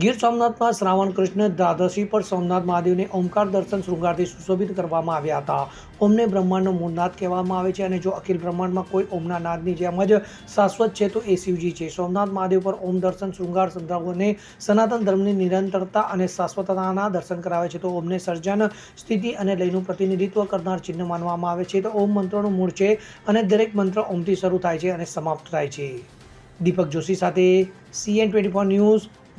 ગીર સોમનાથમાં શ્રાવણ કૃષ્ણ દ્વાદશી પર સોમનાથ મહાદેવને ઓમકાર દર્શન શૃંગારથી સુશોભિત કરવામાં આવ્યા હતા. ઓમને બ્રહ્માંડનો મૂળનાથ કહેવામાં આવે છે અને જો અખિલ બ્રહ્માંડમાં કોઈ ઓમના નાદની જેમ જ શાશ્વત છે, તો એ શિવજી છે. સોમનાથ મહાદેવ પર ઓમ દર્શન શૃંગાર શ્રદ્ધાળુઓને સનાતન ધર્મની નિરંતરતા અને શાશ્વતતાના દર્શન કરાવે છે, તો ઓમને સર્જન સ્થિતિ અને લયનું પ્રતિનિધિત્વ કરનાર ચિહ્ન માનવામાં આવે છે. તો ઓમ મંત્રનું મૂળ છે અને દરેક મંત્ર ઓમથી શરૂ થાય છે અને સમાપ્ત થાય છે. દીપક જોશી સાથે CN twenty four news